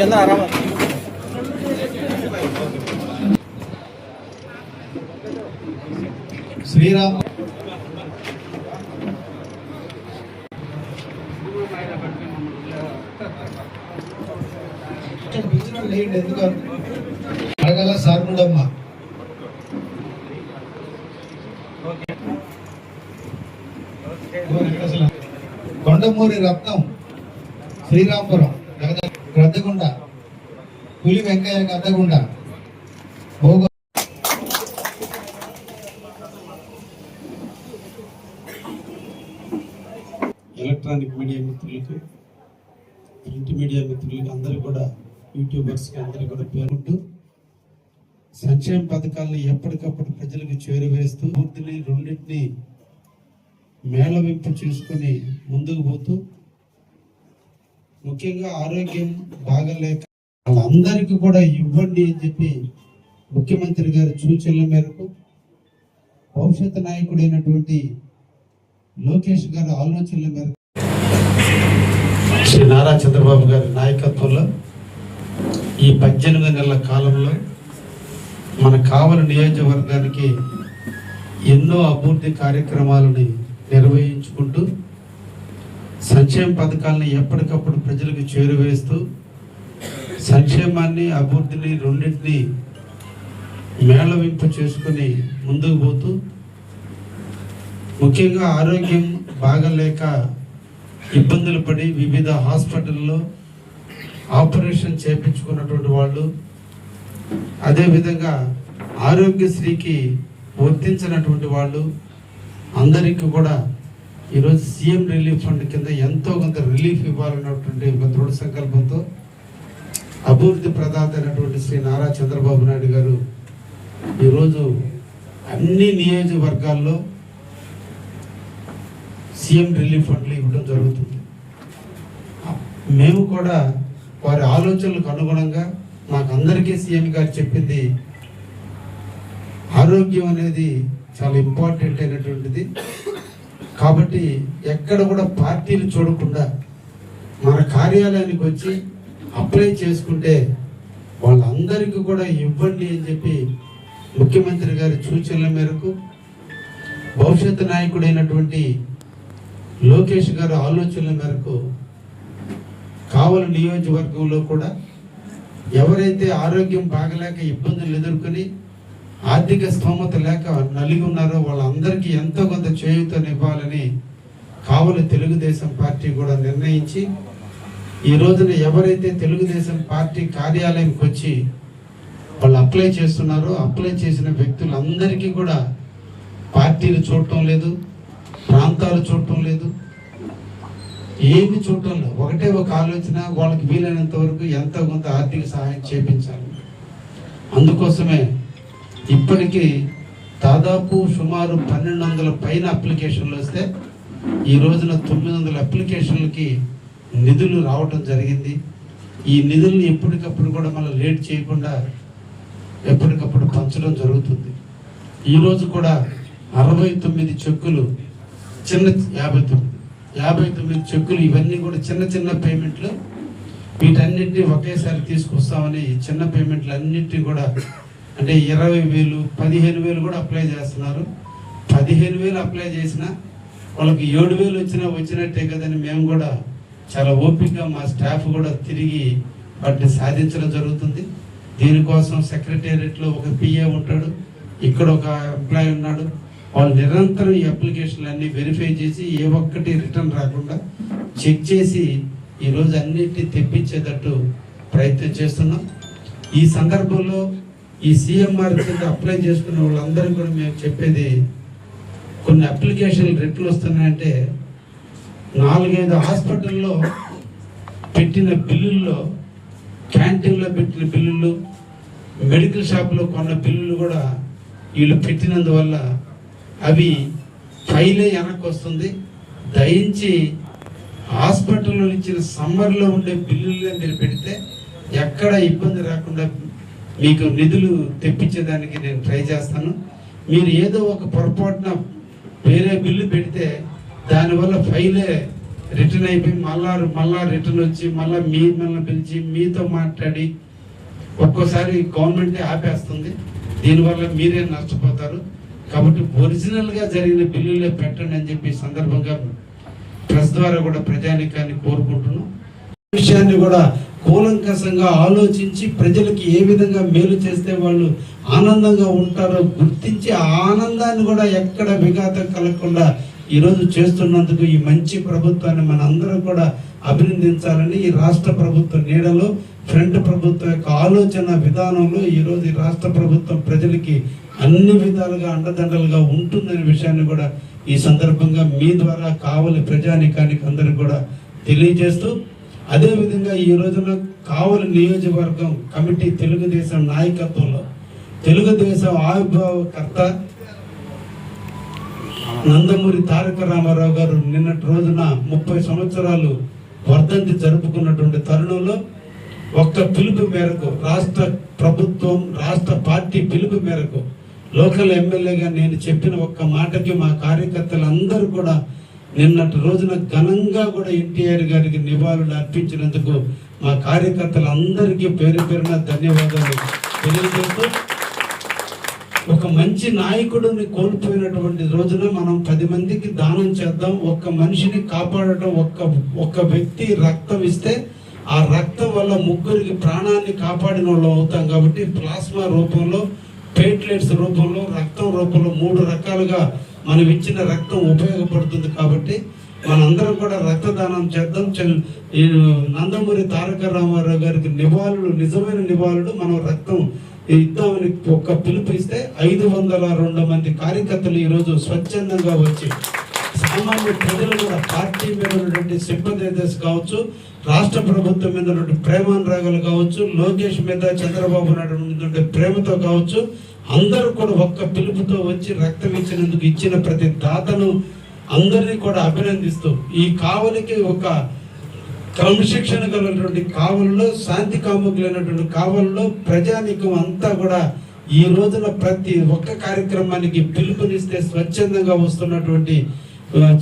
చంద్ర ఆరామ. శ్రీరామ్. లేండి ఎందుకు అడగల సార్ముడమ్మ అసలు? కొండమూరి రత్నం శ్రీరాంపురం. గద- గద్దగుండ. పులి వెంకయ్య గద్దగుండ. భోగ ఎలక్ట్రానిక్ మీడియా మిత్రులకు ప్రింట్ మీడియా మిత్రులకు అందరూ కూడా యూట్యూబర్స్కి అందరూ కూడా పేరుంటూ సంక్షేమ పథకాలను ఎప్పటికప్పుడు ప్రజలకు చేరువేస్తూ పూర్తిని రెండింటిని మేళవింపు చేసుకొని ముందుకు పోతూ ముఖ్యంగా ఆరోగ్యం బాగలేక వాళ్ళందరికీ కూడా ఇవ్వండి అని చెప్పి ముఖ్యమంత్రి గారి సూచనల మేరకు భవిష్యత్ నాయకుడైనటువంటి లోకేష్ గారి ఆలోచనల మేరకు శ్రీ నారా చంద్రబాబు గారి నాయకత్వంలో ఈ పద్దెనిమిది నెలల కాలంలో మన కావలి నియోజకవర్గానికి ఎన్నో అభివృద్ధి కార్యక్రమాలని నిర్వహించుకుంటూ సంక్షేమ పథకాలను ఎప్పటికప్పుడు ప్రజలకు చేరువేస్తూ సంక్షేమాన్ని అభివృద్ధిని రెండింటిని మేళవింపు చేసుకుని ముందుకు పోతూ ముఖ్యంగా ఆరోగ్యం బాగలేక ఇబ్బందులు పడి వివిధ హాస్పిటల్లో ఆపరేషన్ చేపించుకున్నటువంటి వాళ్ళు అదేవిధంగా ఆరోగ్యశ్రీకి వర్తించినటువంటి వాళ్ళు అందరికీ కూడా ఈరోజు సీఎం రిలీఫ్ ఫండ్ కింద ఎంతో కొంత రిలీఫ్ ఇవ్వాలన్నటువంటి ఒక దృఢ సంకల్పంతో అభివృద్ధి ప్రదాత అయినటువంటి శ్రీ నారా చంద్రబాబు నాయుడు గారు ఈరోజు అన్ని నియోజకవర్గాల్లో సీఎం రిలీఫ్ ఫండ్లు ఇవ్వడం జరుగుతుంది. మేము కూడా వారి ఆలోచనలకు అనుగుణంగా మాకు అందరికీ సీఎం గారు చెప్పింది ఆరోగ్యం అనేది చాలా ఇంపార్టెంట్ అయినటువంటిది. కాబట్టి ఎక్కడ కూడా పార్టీలు చూడకుండా మన కార్యాలయానికి వచ్చి అప్లై చేసుకుంటే వాళ్ళందరికీ కూడా ఇవ్వండి అని చెప్పి ముఖ్యమంత్రి గారి సూచనల మేరకు భవిష్యత్ నాయకుడైనటువంటి లోకేష్ గారు ఆలోచనల మేరకు కావలి నియోజకవర్గంలో కూడా ఎవరైతే ఆరోగ్యం బాగలేక ఇబ్బందులు ఎదుర్కొని ఆర్థిక స్తోమత లేక నలిగి ఉన్నారో వాళ్ళందరికీ ఎంతో కొంత చేయూతనివ్వాలని కావలి తెలుగుదేశం పార్టీ కూడా నిర్ణయించి ఈ రోజున ఎవరైతే తెలుగుదేశం పార్టీ కార్యాలయంకి వచ్చి వాళ్ళు అప్లై చేస్తున్నారో అప్లై చేసిన వ్యక్తులందరికీ కూడా పార్టీలు చూడటం లేదు ప్రాంతాలు చూడటం లేదు. ఏమి చూడటం లేదు. ఒకటే ఒక ఆలోచన వాళ్ళకి వీలైనంత వరకు ఎంతో కొంత ఆర్థిక సహాయం చేపించాలి. అందుకోసమే ఇప్పటికీ దాదాపు సుమారు పన్నెండు వందల పైన అప్లికేషన్లు వస్తే ఈ రోజున తొమ్మిది వందల అప్లికేషన్లకి నిధులు రావటం జరిగింది. ఈ నిధుల్ని ఎప్పటికప్పుడు కూడా మళ్ళీ లేట్ చేయకుండా ఎప్పటికప్పుడు పంచడం జరుగుతుంది. ఈరోజు కూడా అరవై తొమ్మిది చెక్కులు చిన్న యాభై తొమ్మిది యాభై తొమ్మిది చెక్కులు ఇవన్నీ కూడా చిన్న చిన్న పేమెంట్లు. వీటన్నిటిని ఒకేసారి తీసుకొస్తామని చిన్న పేమెంట్లు అన్నిటిని కూడా అంటే ఇరవై వేలు పదిహేను వేలు కూడా అప్లై చేస్తున్నారు. పదిహేను వేలు అప్లై చేసిన వాళ్ళకి ఏడు వేలు వచ్చినా వచ్చినట్టే కదని మేము కూడా చాలా ఓపికగా మా స్టాఫ్ కూడా తిరిగి వాటిని సాధించడం జరుగుతుంది. దీనికోసం సెక్రటేరియట్లో ఒక పిఏ ఉంటాడు. ఇక్కడ ఒక ఎంప్లాయ్ ఉన్నాడు. వాళ్ళు నిరంతరం ఈ అప్లికేషన్లన్నీ వెరిఫై చేసి ఏ ఒక్కటి రిటర్న్ రాకుండా చెక్ చేసి ఈరోజు అన్నిటిని తెప్పించేటట్టు ప్రయత్నం చేస్తున్నాం. ఈ సందర్భంలో ఈ సిఎంఆర్ కింద అప్లై చేసుకున్న వాళ్ళందరూ కూడా మేము చెప్పేది కొన్ని అప్లికేషన్లు రెట్లు వస్తున్నాయంటే నాలుగైదు హాస్పిటల్లో పెట్టిన బిల్లుల్లో క్యాంటీన్లో పెట్టిన బిల్లులు మెడికల్ షాప్లో కొన్న బిల్లులు కూడా వీళ్ళు పెట్టినందువల్ల అవి ఫైలే వెనక్కి వస్తుంది. దయించి హాస్పిటల్లో ఇచ్చిన సమ్మర్లో ఉండే బిల్లులే మీరు పెడితే ఎక్కడ ఇబ్బంది రాకుండా మీకు నిధులు తెప్పించేదానికి నేను ట్రై చేస్తాను. మీరు ఏదో ఒక పొరపాటున వేరే బిల్లు పెడితే దానివల్ల ఫైలే రిటర్న్ అయిపోయి మళ్ళా మళ్ళా రిటర్న్ వచ్చి మళ్ళీ మీ మిమ్మల్ని పిలిచి మీతో మాట్లాడి ఒక్కోసారి గవర్నమెంటే ఆపేస్తుంది. దీనివల్ల మీరే నష్టపోతారు. కాబట్టి ఒరిజినల్గా జరిగిన బిల్లులే పెట్టండి అని చెప్పి సందర్భంగా ప్రెస్ ద్వారా కూడా ప్రజానికాన్ని కోరుకుంటున్నాం. విషయాన్ని కూడా కూలంకషంగా ఆలోచించి ప్రజలకి ఏ విధంగా మేలు చేస్తే వాళ్ళు ఆనందంగా ఉంటారో గుర్తించి ఆ ఆనందాన్ని కూడా ఎక్కడ విఘాతం కలగకుండా ఈరోజు చేస్తున్నందుకు ఈ మంచి ప్రభుత్వాన్ని మన అందరం కూడా అభినందించాలని ఈ రాష్ట్ర ప్రభుత్వ నీడలో ఫ్రంట్ ప్రభుత్వం యొక్క ఆలోచన విధానంలో ఈరోజు ఈ రాష్ట్ర ప్రభుత్వం ప్రజలకి అన్ని విధాలుగా అండదండలుగా ఉంటుందనే విషయాన్ని కూడా ఈ సందర్భంగా మీ ద్వారా కావలి ప్రజానికానికి అందరికి కూడా తెలియజేస్తూ అదేవిధంగా ఈ రోజున కావలి నియోజకవర్గం కమిటీ తెలుగుదేశం నాయకత్వంలో. తెలుగుదేశం ఆవిర్భావకర్త నందమూరి తారక రామారావు గారు నిన్నటి రోజున ముప్పై సంవత్సరాలు వర్ధంతి జరుపుకున్నటువంటి తరుణంలో ఒక్క పిలుపు మేరకు రాష్ట్ర ప్రభుత్వం రాష్ట్ర పార్టీ పిలుపు మేరకు లోకల్ ఎమ్మెల్యేగా నేను చెప్పిన ఒక్క మాటకి మా కార్యకర్తలందరూ కూడా నిన్నటి రోజున ఘనంగా కూడా ఎన్టీఆర్ గారికి నివాళులు అర్పించినందుకు మా కార్యకర్తలందరికీ పేరు పేరున ధన్యవాదాలు తెలియజేస్తూ ఒక మంచి నాయకుడిని కోల్పోయినటువంటి రోజున మనం పది మందికి దానం చేద్దాం. ఒక్క మనిషిని కాపాడటం ఒక్క ఒక్క వ్యక్తి రక్తం ఇస్తే ఆ రక్తం వల్ల ముగ్గురికి ప్రాణాన్ని కాపాడిన వాళ్ళు అవుతాం కాబట్టి ప్లాస్మా రూపంలో ప్లేట్లెట్స్ రూపంలో రక్తం రూపంలో మూడు రకాలుగా మనం ఇచ్చిన రక్తం ఉపయోగపడుతుంది కాబట్టి మనందరం కూడా రక్తదానం చేద్దాం. చెల్- ఈ నందమూరి తారక రామారావు గారికి నివాళులు నిజమైన నివాళులు మనం రక్తం ఇద్దామని ఒక పిలుపు ఇస్తే ఐదు వందల రెండు మంది కార్యకర్తలు ఈరోజు స్వచ్ఛందంగా వచ్చి సామాన్య ప్రజలు కూడా పార్టీ మీద ఉన్నటువంటి సింపథైజర్స్ కావచ్చు రాష్ట్ర ప్రభుత్వం మీద ఉన్నటువంటి ప్రేమానురాగాలు కావచ్చు లోకేష్ మీద చంద్రబాబు నాయుడు మీద ప్రేమతో కావచ్చు అందరూ కూడా ఒక్క పిలుపుతో వచ్చి రక్తం ఇచ్చినందుకు ఇచ్చిన ప్రతి దాతను అందరినీ కూడా అభినందిస్తూ ఈ కావలికి ఒక క్రమశిక్షణ కలిగినటువంటి కావల్లో శాంతి కాముకులైనటువంటి కావల్లో ప్రజానికం అంతా కూడా ఈ రోజున ప్రతి ఒక్క కార్యక్రమానికి పిలుపునిస్తే స్వచ్ఛందంగా వస్తున్నటువంటి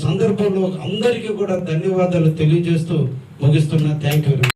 సందర్భంలో అందరికీ కూడా ధన్యవాదాలు తెలియజేస్తూ ముగిస్తున్నా. Thank you